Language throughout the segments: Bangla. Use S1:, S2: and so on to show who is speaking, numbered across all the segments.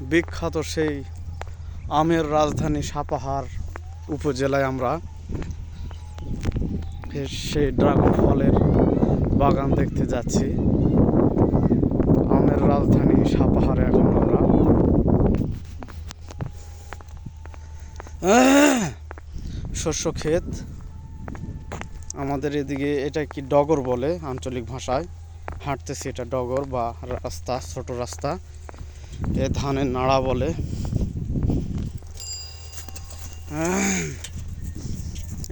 S1: বিখ্যাত সেই আমের রাজধানী সাপাহার উপজেলায় আমরা সেই ড্রাগন ফলের বাগান দেখতে যাচ্ছি। আমের রাজধানী সাপাহারে এখন আমরা। শস্য ক্ষেত। আমাদের এদিকে এটা কি ডগর বলে? আঞ্চলিক ভাষায়। হাঁটতেছি এটা ডগর বা রাস্তা, ছোট রাস্তা। এ ধানের নাড়া বলে।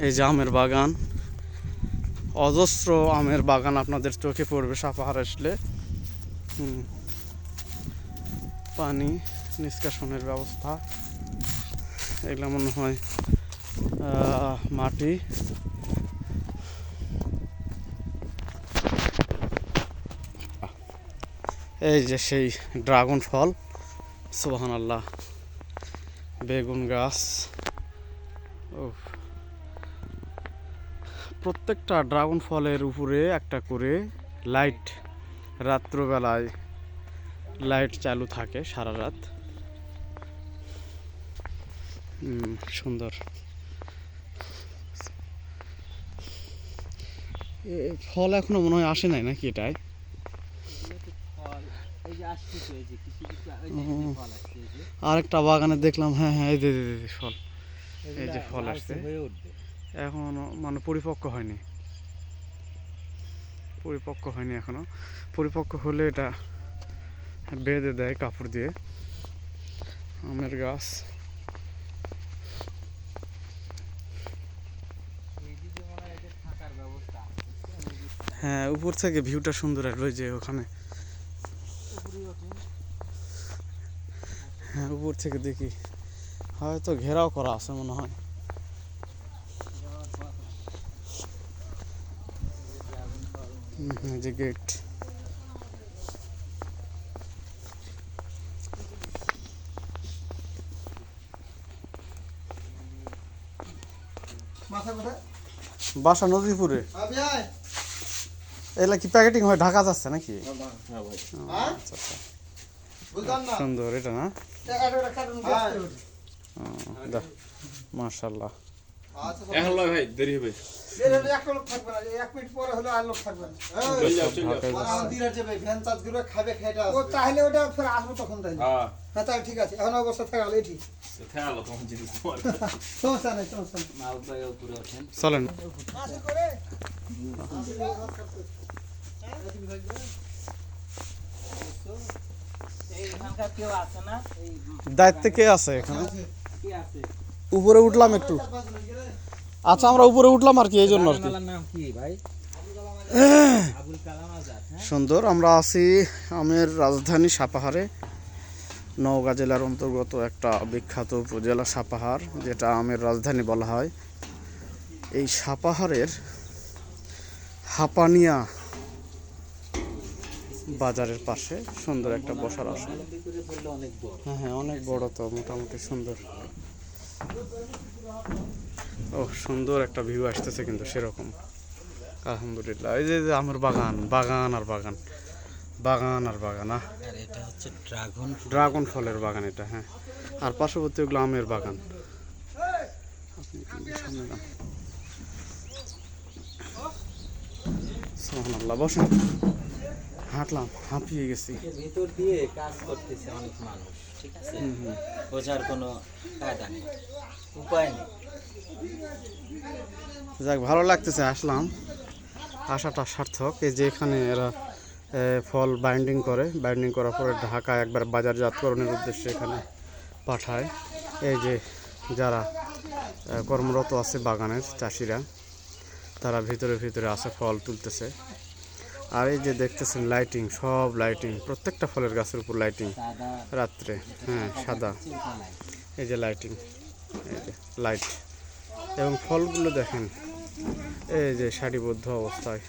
S1: এই যে আমের বাগান। অজস্র আমের বাগান আপনাদের চোখে পড়বে সাপাহার আসলে। পানি, নিষ্কাশনের ব্যবস্থা। এগুলো মনে হয় মাটি। এই যে সেই ড্রাগন ফল সুবাহান আল্লাহ বেগুন গাছ। ও প্রত্যেকটা ড্রাগন ফলের উপরে একটা করে লাইট, রাত্রবেলায় লাইট চালু থাকে সারা রাত। সুন্দর। ফল এখনও মনে হয় আসে নাই নাকি এটাই
S2: এই যে আসতেছে এই যে কিছু কিছু এই যে
S1: হুম।
S2: ফল আসছে এই যে
S1: আরেকটা বাগানে দেখলাম হ্যাঁ হ্যাঁ এই যে ফল। এই যে ফল আসছে। এখনও মানে পরিপক্ক হয়নি। পরিপক্ক হয়নি এখনও। পরিপক্ক হলে এটা বেঁধে দেয় কাপড় দিয়ে। আমের গাছ।
S2: হয়
S1: উপর থেকে ভিউটা সুন্দর আসবে ওই যে ওখানে। হ্যাঁ উপর থেকে দেখি। হয়তো ঘেরাও করা আছে মনে হয়।
S2: যে
S1: গেট বাসা নদীপুরে। এগুলা কি প্যাকেটিং হয়? ঢাকা যাচ্ছে নাকি?
S2: হ্যাঁ ভাই।
S1: ও,
S3: হ্যাঁ?
S1: আচ্ছা আচ্ছা। সুন্দর এটা না?
S3: এটা কাটুন
S1: ও, দেখ মাশাল্লাহ
S4: এখন লয় ভাই দেরি হবে।
S3: এর হলে এক লোক থাকবে এক মিনিট পরে হলে আর লোক থাকবে না।
S4: চল যাও চল যাও।
S1: ঢাকায়
S3: আর
S1: যাচ্ছে।
S3: আমার দিনের যাবে ভ্যান চার্জ খাবে খাইটা
S5: ও তাহলে ওটা ফের আসব তখন তাহলে।
S4: হ্যাঁ।
S5: হ্যাঁ তাহলে ঠিক আছে। এখন অবস্থা থাকালে ঠিক।
S1: চলেন। দায়িত্বে কে আছে এখানে? উপরে উঠলাম একটু। আচ্ছা আমরা উপরে উঠলাম আর কি, এই জন্য আর কি। সুন্দর, আমরা আছি আমের রাজধানী সাপাহারে। নওগাঁ জেলার অন্তর্গত একটা বিখ্যাত উপজেলা সাপাহার, যেটা আমের রাজধানী বলা হয়। এই সাপাহারের হাপানিয়া বাজারের পাশে সুন্দর একটা বসার আসন। হ্যাঁ হ্যাঁ অনেক বড় তো মোটামুটি সুন্দর। ও সুন্দর একটা ভিউ আসতেছে কিন্তু সেরকম। আলহামদুলিল্লাহ এই যে আমের বাগান বাগান আর বাগান বাগান আর বাগান আহ।
S2: এটা হচ্ছে ড্রাগন
S1: ড্রাগন ফলের বাগান এটা হ্যাঁ। আর পার্শ্ববর্তী ওগুলো আমের বাগান। সামনে বসেন। হাঁটলাম হাঁপিয়ে গেছি।
S2: ভিতর দিয়ে কাজ করতেছে অনেক মানুষ ঠিক আছে? বোঝার কোনো কায়দা নেই উপায় নেই।
S1: যাক ভালো লাগতেছে আসলাম আসাটা সার্থক এই যে এখানে এরা ফল বাইন্ডিং করে। বাইন্ডিং করার পরে ঢাকা একবার বাজারজাতকরণের উদ্দেশ্যে এখানে পাঠায়। এই যে যারা কর্মরত আছে বাগানের চাষিরা তারা ভিতরে ভিতরে আছে ফল তুলতেছে। আর এই যে দেখতেছেন লাইটিং সব লাইটিং প্রত্যেকটা ফলের গাছের উপর লাইটিং রাত্রে হ্যাঁ সাদা। এই যে লাইটিং এই যে লাইট এবং ফলগুলো দেখেন, এই যে সারিবদ্ধ অবস্থায়।